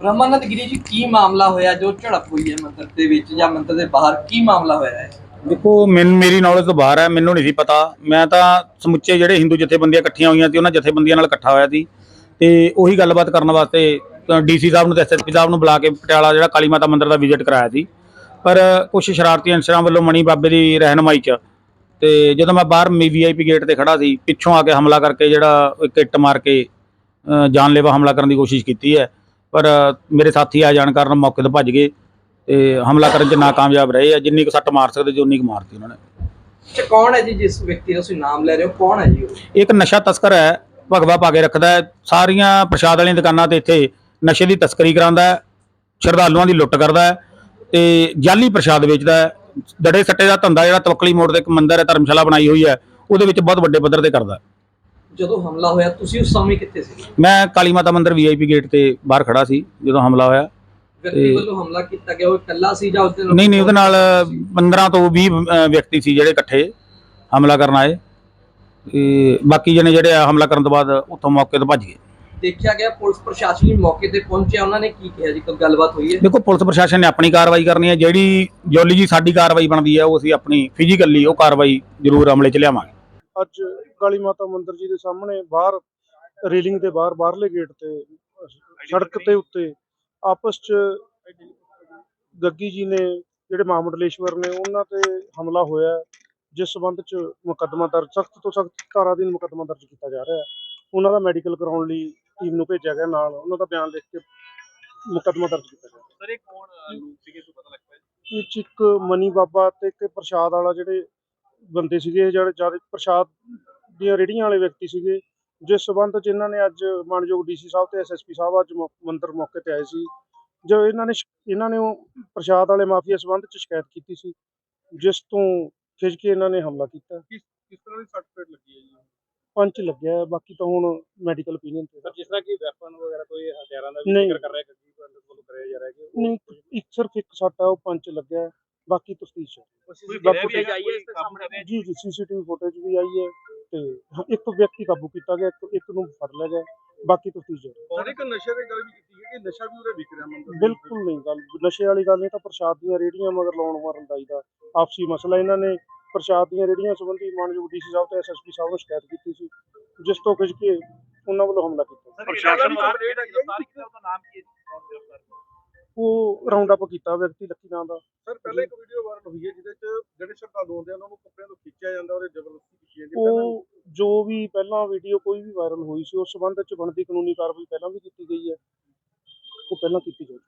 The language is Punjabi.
ਰਮਨਤ ਗਿਰੀ ਜੀ, ਕੀ ਮਾਮਲਾ ਹੋਇਆ? ਜੋ ਝੜਪ ਹੋਈ ਹੈ ਮੰਦਿਰ ਦੇ ਵਿੱਚ ਜਾਂ ਮੰਦਿਰ ਦੇ ਬਾਹਰ, ਕੀ ਮਾਮਲਾ ਹੋਇਆ ਹੈ? ਦੇਖੋ, ਮੈਨੂੰ, ਮੇਰੀ ਨੌਲੇਜ ਤੋਂ ਬਾਹਰ ਹੈ, ਮੈਨੂੰ ਨਹੀਂ ਸੀ ਪਤਾ। ਮੈਂ ਤਾਂ ਸਮੁੱਚੇ ਜਿਹੜੇ ਹਿੰਦੂ ਜਥੇਬੰਦੀਆਂ ਇਕੱਠੀਆਂ ਹੋਈਆਂ ਸੀ, ਉਹਨਾਂ ਜਥੇਬੰਦੀਆਂ ਨਾਲ ਇਕੱਠਾ ਹੋਇਆ ਸੀ। ਤੇ ਉਹੀ ਗੱਲਬਾਤ ਕਰਨ ਵਾਸਤੇ ਡੀਸੀ ਸਾਹਿਬ ਨੂੰ ਤੇ ਐਸਐਸਪੀ ਸਾਹਿਬ ਨੂੰ ਬੁਲਾ ਕੇ ਪਟਿਆਲਾ ਜਿਹੜਾ ਕਾਲੀ ਮਾਤਾ ਮੰਦਿਰ ਦਾ ਵਿਜ਼ਿਟ ਕਰਾਇਆ ਸੀ। ਪਰ ਕੁਝ ਸ਼ਰਾਰਤੀ ਅਨਸਰਾਂ ਵੱਲੋਂ ਮਣੀ ਬਾਬੇ ਦੀ ਰਹਿਨਮਾਈ 'ਚ, ਤੇ ਜਦੋਂ ਮੈਂ ਬਾਹਰ ਵੀਆਈਪੀ ਗੇਟ ਤੇ ਖੜਾ ਸੀ, ਪਿੱਛੋਂ ਆ ਕੇ ਹਮਲਾ ਕਰਕੇ ਜਿਹੜਾ ਇੱਕ ਇੱਟ ਮਾਰ ਕੇ ਜਾਨਲੇਵਾ ਹਮਲਾ ਕਰਨ ਦੀ ਕੋਸ਼ਿਸ਼ ਕੀਤੀ ਹੈ ਪਰ ਮੇਰੇ ਸਾਥੀ ਆ ਜਾਣ ਕਾਰਨ ਮੌਕੇ ਤੋਂ ਭੱਜ ਗਏ ਤੇ ਹਮਲਾ ਕਰਨ 'ਚ ਨਾਕਾਮਯਾਬ ਰਹੇ ਆ। ਜਿੰਨੀ ਕੁ ਸੱਟ ਮਾਰ ਸਕਦੇ ਸੀ ਉਨੀ ਕੁ ਮਾਰਤੀ ਉਹਨਾਂ ਨੇ। ਅੱਛਾ ਕੌਣ ਹੈ ਜੀ ਜਿਸ ਵਿਅਕਤੀ ਦਾ ਤੁਸੀਂ ਨਾਮ ਲੈ ਰਹੇ ਹੋ? ਕੌਣ ਹੈ ਜੀ ਉਹ? ਇੱਕ ਨਸ਼ਾ ਤਸਕਰ ਹੈ ਭਗਵਾ ਪਾ ਕੇ ਰੱਖਦਾ ਹੈ। ਸਾਰੀਆਂ ਪ੍ਰਸ਼ਾਦ ਵਾਲੀਆਂ ਦੁਕਾਨਾਂ ਤੇ ਇੱਥੇ ਨਸ਼ੇ ਦੀ ਤਸਕਰੀ ਕਰਾਉਂਦਾ ਹੈ ਸ਼ਰਧਾਲੂਆਂ ਦੀ ਲੁੱਟ ਕਰਦਾ ਹੈ ਤੇ ਜਾਲੀ ਪ੍ਰਸ਼ਾਦ ਵੇਚਦਾ ਹੈ। ਦੜੇ ਸੱਟੇ ਦਾ ਧੰਦਾ ਜਿਹੜਾ ਤਵਕਲੀ ਮੋੜ ਤੇ ਇੱਕ ਮੰਦਿਰ ਹੈ ਧਰਮਸ਼ਾਲਾ ਬਣਾਈ ਹੋਈ ਹੈ ਉਹਦੇ ਵਿੱਚ ਬਹੁਤ ਵੱਡੇ ਪੱਧਰ ਤੇ ਕਰਦਾ ਹੈ। ਜਦੋਂ ਹਮਲਾ ਹੋਇਆ ਤੁਸੀਂ ਉਸ ਸਮੇਂ ਕਿੱਥੇ ਸੀ? ਮੈਂ ਕਾਲੀ ਮਾਤਾ ਮੰਦਿਰ ਵੀਆਈਪੀ ਗੇਟ ਤੇ ਬਾਹਰ ਖੜਾ ਸੀ ਜਦੋਂ ਹਮਲਾ ਹੋਇਆ। ਵਿਅਕਤੀ ਤੇ- ਵੱਲੋਂ ਹਮਲਾ ਕੀਤਾ ਗਿਆ ਉਹ ਇਕੱਲਾ ਸੀ ਜਾਂ ਉਸਦੇ ਨਾਲ ਨਹੀਂ ਨਹੀਂ ਉਹਦੇ ਨਾਲ 15 ਤੋਂ 20 ਅ, ਵਿਅਕਤੀ ਸੀ ਜਿਹੜੇ ਇਕੱਠੇ ਹਮਲਾ ਕਰਨ ਆਏ। ਤੇ ਬਾਕੀ ਜਣੇ ਜਿਹੜੇ ਆ ਹਮਲਾ ਕਰਨ ਤੋਂ ਬਾਅਦ ਉੱਥੋਂ ਮੌਕੇ ਤੋਂ ਭੱਜ ਗਏ। ਦੇਖਿਆ ਗਿਆ ਪੁਲਿਸ ਪ੍ਰਸ਼ਾਸਨ ਵੀ ਮੌਕੇ ਤੇ ਪਹੁੰਚਿਆ। ਉਹਨਾਂ ਨੇ ਕੀ ਕਿਹਾ ਜੀ? ਕੋਈ ਗੱਲਬਾਤ ਹੋਈ ਹੈ? ਦੇਖੋ ਪੁਲਿਸ ਪ੍ਰਸ਼ਾਸਨ ਨੇ ਆਪਣੀ ਕਾਰਵਾਈ ਕਰਨੀ ਹੈ। ਜਿਹੜੀ ਜੋਲੀ ਜੀ ਸਾਡੀ ਕਾਰਵਾਈ ਬਣਦੀ ਹੈ ਉਹ ਅਸੀਂ ਆਪਣੀ ਫਿਜ਼ੀਕਲੀ ਉਹ ਕਾਰਵਾਈ ਜ਼ਰੂਰ ਅਮਲੇ 'ਚ ਲਿਆਵਾਂਗੇ। ਅੱਜ ਕਾਲੀ ਮਾਤਾ ਮੰਦਿਰ ਜੀ ਦੇ ਸਾਹਮਣੇ ਬਾਹਰ ਰੇਲਿੰਗ ਦੇ ਬਾਹਰ ਬਾਹਰਲੇ ਗੇਟ ਤੇ ਸੜਕ ਦੇ ਉੱਤੇ ਆਪਸ ਚ ਗੱਗੀ ਜੀ ਨੇ ਜਿਹੜੇ ਮਾਮਡਲੇਸ਼ਵਰ ਨੇ ਉਹਨਾਂ ਤੇ ਹਮਲਾ ਹੋਇਆ ਜਿਸ ਸਬੰਧ ਚ ਮੁਕੱਦਮਾ ਦਰਜ ਸਖਤ ਤੋਂ ਸਖਤ ਧਾਰਾ ਅਧੀਨ ਮੁਕੱਦਮਾ ਦਰਜ ਕੀਤਾ ਜਾ ਰਿਹਾ ਹੈ। ਉਹਨਾਂ ਦਾ ਮੈਡੀਕਲ ਕਰਾਉਣ ਲਈ ਟੀਮ ਨੂੰ ਭੇਜਿਆ ਗਿਆ ਨਾਲ ਉਹਨਾਂ ਦਾ ਬਿਆਨ ਲਿਖ ਕੇ ਮੁਕੱਦਮਾ ਦਰਜ ਕੀਤਾ ਗਿਆ। ਸਰ ਇਹ ਕੌਣ ਲੋਕ ਸੀਗੇ ਤੋਂ ਪਤਾ ਲੱਗ ਪਾਇਆ ਇਹ 'ਚ ਇੱਕ ਮਨੀ ਬਾਬਾ ਤੇ ਇੱਕ ਪ੍ਰਸ਼ਾਦ ਵਾਲਾ ਜਿਹੜੇ ਬੰਦੇ ਸੀਗੇ ਜਿਹੜੇ ਜ਼ਿਆਦਾ ਪ੍ਰਸ਼ਾਦ ਦੀਆਂ ਰੇੜੀਆਂ ਵਾਲੇ ਵਿਅਕਤੀ ਸੀਗੇ ਜਿਸ ਸਬੰਧ ਚ ਇਹਨਾਂ ਨੇ ਅੱਜ ਮਾਨਯੋਗ ਡੀਸੀ ਸਾਹਿਬ ਤੇ ਐਸਐਸਪੀ ਸਾਹਿਬ ਅੱਜ ਮੰਦਿਰ ਮੌਕੇ ਤੇ ਆਏ ਸੀ। ਜੋ ਇਹਨਾਂ ਨੇ ਇਹਨਾਂ ਨੇ ਉਹ ਪ੍ਰਸ਼ਾਦ ਵਾਲੇ ਮਾਫੀਆ ਸਬੰਧ ਚ ਸ਼ਿਕਾਇਤ ਕੀਤੀ ਸੀ ਜਿਸ ਤੋਂ ਖਿੱਚ ਕੇ ਇਹਨਾਂ ਨੇ ਹਮਲਾ ਕੀਤਾ। ਕਿਸ ਕਿਸ ਤਰ੍ਹਾਂ ਦੀ ਸਰਟੀਫਿਕੇਟ ਲੱਗੀ ਹੈ ਜੀ? ਪੰਚ ਲੱਗਿਆ ਬਾਕੀ ਤਾਂ ਹੁਣ ਮੈਡੀਕਲ ਓਪੀਨੀਅਨ ਤੇ। ਸਰ ਜਿਸ ਤਰ੍ਹਾਂ ਕਿ ਵੈਪਨ ਵਗੈਰਾ ਕੋਈ ਹਥਿਆਰਾਂ ਦਾ। ਵੀ ਜ਼ਿਕਰ ਕਰ ਰਿਹਾ ਕਿ ਵੱਲੋਂ ਕਰਿਆ ਜਾ ਰਿਹਾ ਕਿ ਨਹੀਂ ਇੱਕ ਸਿਰਫ ਇੱਕ ਸੱਟ ਹੈ ਉਹ ਪੰਚ ਲੱਗਿਆ। ਬਾਕੀ ਤਫਤੀਸ਼ ਹੈ ਜੀ ਜੀ ਸੀਸੀਟੀਵੀ ਫੁਟੇਜ ਵੀ ਆਈ ਹੈ ਤੇ ਇੱਕ ਵਿਅਕਤੀ ਕਾਬੂ ਕੀਤਾ ਗਿਆ ਇੱਕ ਇੱਕ ਨੂੰ ਫੜ ਲਿਆ ਗਿਆ। ਬਾਕੀ ਤਫਤੀਸ਼ ਹੈ ਸਰ ਇੱਕ ਨਸ਼ੇ ਦੀ ਗੱਲ ਵੀ ਕੀਤੀ ਹੈ ਕਿ ਨਸ਼ਾ ਵੀ ਉਹਦੇ ਵਿਕ ਰਿਹਾ ਮੰਦਰ ਬਿਲਕੁਲ ਨਹੀਂ ਗੱਲ ਨਸ਼ੇ ਵਾਲੀ ਗੱਲ ਨਹੀਂ ਤਾਂ ਪ੍ਰਸ਼ਾਦ ਦੀਆਂ ਰੇੜੀਆਂ ਮਗਰ ਲਾਉਣ ਮਾਰਨ ਦਾ ਇਹਦਾ ਆਪਸੀ ਮਸਲਾ ਇਹਨਾਂ ਨੇ। ਪ੍ਰਸ਼ਾਦ ਦੀਆਂ ਰੇੜੀਆਂ ਸੰਬੰਧੀ ਮਾਨਯੋਗ ਡੀਸੀ ਸਾਹਿਬ ਤੇ ਐਸਐਸਪੀ ਸਾਹਿਬ ਨੂੰ ਸ਼ਿਕਾਇਤ ਕੀਤੀ ਸੀ ਜਿਸ ਤੋਂ ਖਿੱਚ ਕੇ ਉਹਨਾਂ ਵੱਲੋਂ ਹਮਲਾ ਕੀਤਾ। ਪ੍ਰਸ਼ਾਸਨ ਉਹਦਾ ਨਾਮ ਕੀ ਉਹ ਰਾਉਂਡ ਅਪ ਕੀਤਾ ਵਿਅਕਤੀ ਲੱਕੀ ਨਾਂ ਦਾ। ਸਰ ਪਹਿਲਾਂ ਇੱਕ ਵੀਡੀਓ ਵਾਇਰਲ ਹੋਈ ਹੈ ਜਿਹਦੇ ਚ ਜਿਹੜੇ ਸ਼ਰਧਾਲੂ ਆ ਉਹਨਾਂ ਨੂੰ ਕੱਪੜਿਆਂ ਤੋਂ ਖਿੱਚਿਆ ਜਾਂਦਾ ਔਰ ਜ਼ਬਰਦਸਤੀ ਕੀਤੀ ਜਾਂਦੀ ਹੈ। ਪਹਿਲਾਂ। ਉਹ ਜੋ ਵੀ ਪਹਿਲਾਂ ਵੀਡੀਓ ਕੋਈ ਵੀ ਵਾਇਰਲ ਹੋਈ ਸੀ ਉਸ ਸੰਬੰਧ ਵਿੱਚ ਬਣਦੀ ਕਾਨੂੰਨੀ ਕਾਰਵਾਈ ਪਹਿਲਾਂ ਵੀ ਕੀਤੀ ਗਈ ਹੈ। ਉਹ ਪਹਿਲਾਂ ਕੀਤੀ ਜਾਊ।